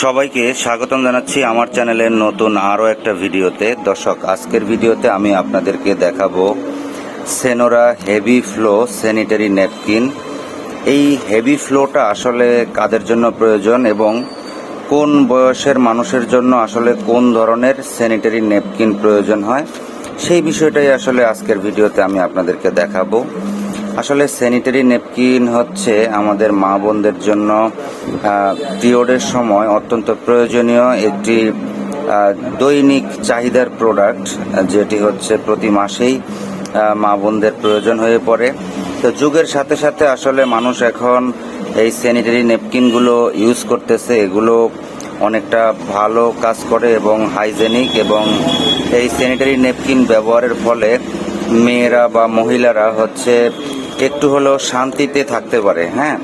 সবাইকে স্বাগতম জানাচ্ছি আমার চ্যানেলের নতুন আরও একটা ভিডিওতে। দর্শক, আজকের ভিডিওতে আমি আপনাদেরকে দেখাবো Senora heavy flow sanitary napkin এই হেভি ফ্লোটা আসলে কাদের জন্য প্রয়োজন এবং কোন বয়সের মানুষের জন্য আসলে কোন ধরনের স্যানিটারি ন্যাপকিন প্রয়োজন হয়, সেই বিষয়টাই আসলে আজকের ভিডিওতে আমি আপনাদেরকে দেখাবো। আসলে স্যানিটারি নেপকিন হচ্ছে আমাদের মা বোনদের জন্য পিরিয়ডের সময় অত্যন্ত প্রয়োজনীয় একটি দৈনিক চাহিদার প্রোডাক্ট যেটি হচ্ছে প্রতি মাসেই মা বোনদের প্রয়োজন হয়ে পড়ে। তো যুগের সাথে সাথে আসলে মানুষ এখন এই স্যানিটারি নেপকিনগুলো ইউজ করতেছে, এগুলো অনেকটা ভালো কাজ করে এবং হাইজেনিক এবং এই স্যানিটারি নেপকিন ব্যবহারের ফলে মেয়েরা বা মহিলারা হচ্ছে একটু হলেও শান্তিতে থাকতে পারে হ্যাঁ?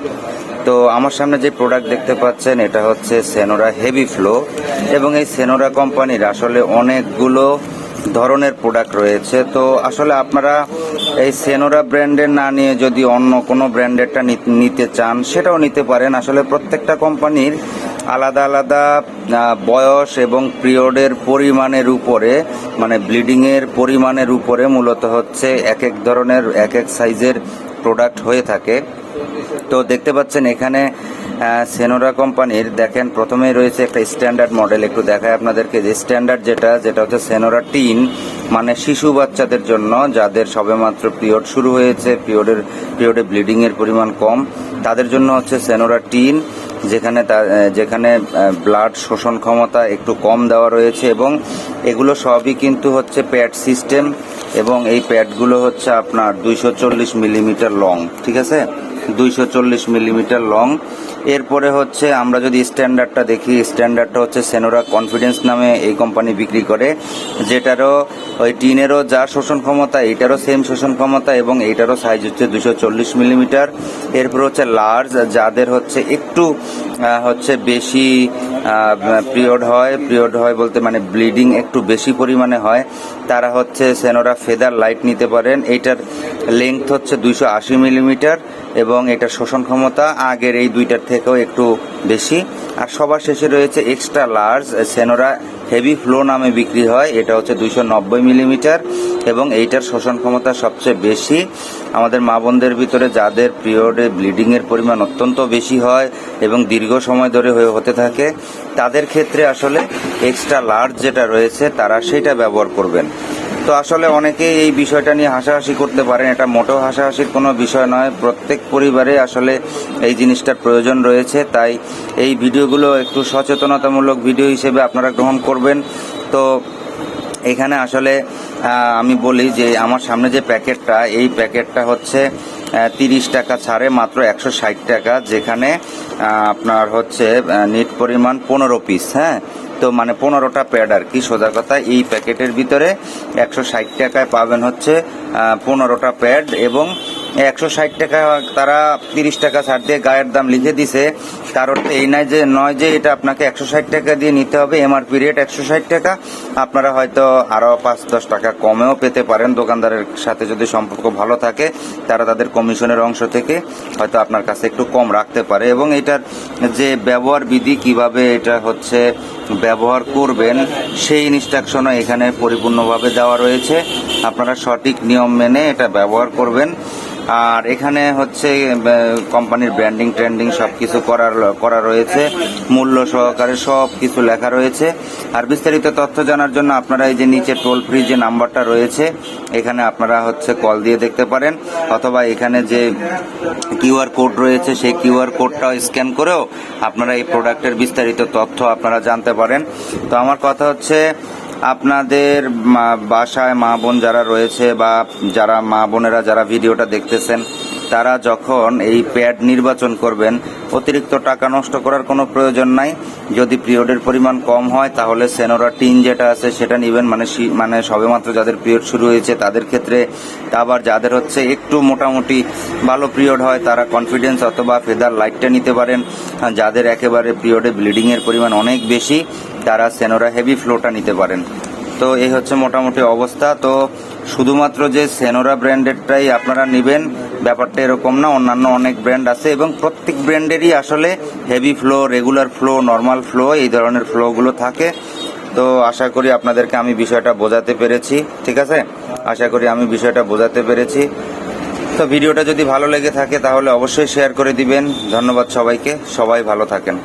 তো আমার সামনে যে প্রোডাক্ট দেখতে পাচ্ছেন, এটা হচ্ছে সেনোরা হেভি ফ্লো এবং এই সেনোরা কোম্পানির আসলে অনেকগুলো ধরনের প্রোডাক্ট রয়েছে। তো আসলে আপনারা এই সেনোরা ব্র্যান্ডের না নিয়ে যদি অন্য কোনো ব্র্যান্ডেরটা নিতে চান, সেটাও নিতে পারেন। আসলে প্রত্যেকটা কোম্পানির আলাদা আলাদা বয়স এবং পিরিয়ডের পরিমাণের উপরে মানে ব্লিডিংয়ের পরিমাণের উপরে মূলত হচ্ছে এক এক ধরনের, এক এক সাইজের প্রোডাক্ট হয়ে থাকে। তো দেখতে পাচ্ছেন এখানে সেনোরা কোম্পানির দেখেন, প্রথমেই রয়েছে একটা স্ট্যান্ডার্ড মডেল একটু দেখায় আপনাদেরকে যে স্ট্যান্ডার্ড যেটা যেটা হচ্ছে সেনোরা টিন মানে শিশু বাচ্চাদের জন্য, যাদের সবেমাত্র পিরিয়ড শুরু হয়েছে পিরিয়ডের পিরিয়ডে ব্লিডিংয়ের পরিমাণ কম, তাদের জন্য হচ্ছে সেনোরা টিন যেখানে যেখানে ব্লাড শোষণ ক্ষমতা একটু কম দেওয়া রয়েছে এবং এগুলো সবই কিন্তু হচ্ছে প্যাড সিস্টেম এবং এই প্যাডগুলো হচ্ছে আপনার দুইশো চল্লিশ মিলিমিটার লং, ঠিক আছে? দুইশো চল্লিশ মিলিমিটার লং। এরপরে হচ্ছে আমরা যদি স্ট্যান্ডার্ডটা দেখি, স্ট্যান্ডার্ডটা হচ্ছে সেনোরা কনফিডেন্স নামে এই কোম্পানি বিক্রি করে, যেটারও ওই টিনেরও যা শোষণ ক্ষমতা এটারও সেম শোষণ ক্ষমতা এবং এইটারও সাইজ হচ্ছে দুশো চল্লিশ মিলিমিটার। এরপর হচ্ছে লার্জ যাদের হচ্ছে একটু হচ্ছে বেশি পিরিয়ড হয়। পিরিয়ড হয় বলতে মানে ব্লিডিং একটু বেশি পরিমাণে হয়। তারা হচ্ছে সেনোরা ফেদার লাইট নিতে পারেন। এটার লেংথ হচ্ছে দুইশো আশি মিলিমিটার এবং এটার শোষণ ক্ষমতা আগের এই দুইটার থেকেও একটু বেশি। আর সবার শেষে রয়েছে extra large Senora heavy flow নামে বিক্রি হয়। এটা হচ্ছে দুইশো নব্বই মিলিমিটার এবং এইটার শোষণ ক্ষমতা সবচেয়ে বেশি। আমাদের মা বোনদের ভিতরে যাদের পিরিয়ডে ব্লিডিংয়ের পরিমাণ অত্যন্ত বেশি হয় এবং দীর্ঘ সময় ধরে হয়ে হতে থাকে, তাদের ক্ষেত্রে আসলে এক্সট্রা লার্জ যেটা রয়েছে, তারা সেটা ব্যবহার করবেন। তো আসলে অনেকেই এই বিষয়টা নিয়ে হাসাহাসি করতে পারেন। এটা মোটেও হাসাহাসির কোনো বিষয় নয়। প্রত্যেক পরিবারে আসলে এই জিনিসটার প্রয়োজন রয়েছে। তাই এই ভিডিওগুলো একটু সচেতনতামূলক ভিডিও হিসেবে আপনারা গ্রহণ করবেন। তো এখানে আসলে আমি বলি যে আমার সামনে যে প্যাকেটটা, এই প্যাকেটটা হচ্ছে তিরিশ টাকা ছাড়ে, মাত্র একশো ষাট টাকা, যেখানে আপনার হচ্ছে নিট পরিমাণ পনেরো পিস হ্যাঁ? তো মানে পনেরোটা প্যাড আর কি, সোজা কথা। এই প্যাকেটের ভিতরে একশো ষাট টাকায় পাবেন হচ্ছে পনেরোটা প্যাড এবং একশো ষাট টাকা, তারা তিরিশ টাকা ছাড় দিয়ে গায়ের দাম লিখে দিছে। তার অর্থ এই নয় যে নয় যে এটা আপনাকে একশো ষাট টাকা দিয়ে নিতে হবে এমআরপি রেট একশো ষাট টাকা। আপনারা হয়তো আরও পাঁচ দশ টাকা কমেও পেতে পারেন দোকানদারের সাথে যদি সম্পর্ক ভালো থাকে, তারা তাদের কমিশনের অংশ থেকে হয়তো আপনার কাছে একটু কম রাখতে পারে। এবং এটার যে ব্যবহার বিধি, কীভাবে এটা হচ্ছে ব্যবহার করবেন, সেই ইনস্ট্রাকশনও এখানে পরিপূর্ণভাবে দেওয়া রয়েছে। আপনারা সঠিক নিয়ম মেনে এটা ব্যবহার করবেন। আর এখানে হচ্ছে কোম্পানির ব্র্যান্ডিং, ট্রেন্ডিং সব কিছু করার, করা রয়েছে, মূল্য সহকারে সব কিছু লেখা রয়েছে। আর বিস্তারিত তথ্য জানার জন্য আপনারা এই যে নিচে টোল ফ্রি যে নাম্বারটা রয়েছে, এখানে আপনারা হচ্ছে কল দিয়ে দেখতে পারেন। অথবা এখানে যে কিউআর কোড রয়েছে, সেই কিউআর কোডটাও স্ক্যান করেও আপনারা এই প্রোডাক্টের বিস্তারিত তথ্য আপনারা জানতে পারেন। তো আমার কথা হচ্ছে আপনাদের বাসায় মা বোন যারা রয়েছে বা যারা মা বোনেরা যারা ভিডিওটা দেখতেছেন তারা যখন এই প্যাড নির্বাচন করবেন, অতিরিক্ত টাকা নষ্ট করার কোনো প্রয়োজন নাই। যদি পিরিয়ডের পরিমাণ কম হয়, তাহলে সেনোরা টিন যেটা আছে সেটা নেবেন। মানে মানে সবেমাত্র যাদের পিরিয়ড শুরু হয়েছে, তাদের ক্ষেত্রে আবার যাদের হচ্ছে একটু মোটামুটি ভালো পিরিয়ড হয়, তারা কনফিডেন্স অথবা ফেদার লাইটটা নিতে পারেন। যাদের একেবারে পিরিয়ডে ব্লিডিংয়ের পরিমাণ অনেক বেশি, তারা সেনোরা হেভি ফ্লোটা নিতে পারেন। তো এই হচ্ছে মোটামুটি অবস্থা। তো শুধুমাত্র যে সেনোরা ব্র্যান্ডেডটাই আপনারা নেবেন, ব্যাপারটা এরকম না, অন্যান্য অনেক ব্র্যান্ড আছে এবং প্রত্যেক ব্র্যান্ডেরই আসলে heavy flow regular flow normal flow এই ধরনের ফ্লোগুলো থাকে। তো আশা করি আপনাদেরকে আমি বিষয়টা বোঝাতে পেরেছি, ঠিক আছে? আশা করি আমি বিষয়টা বোঝাতে পেরেছি। তো ভিডিওটা যদি ভালো লেগে থাকে তাহলে অবশ্যই শেয়ার করে দিবেন। ধন্যবাদ সবাইকে। সবাই ভালো থাকেন।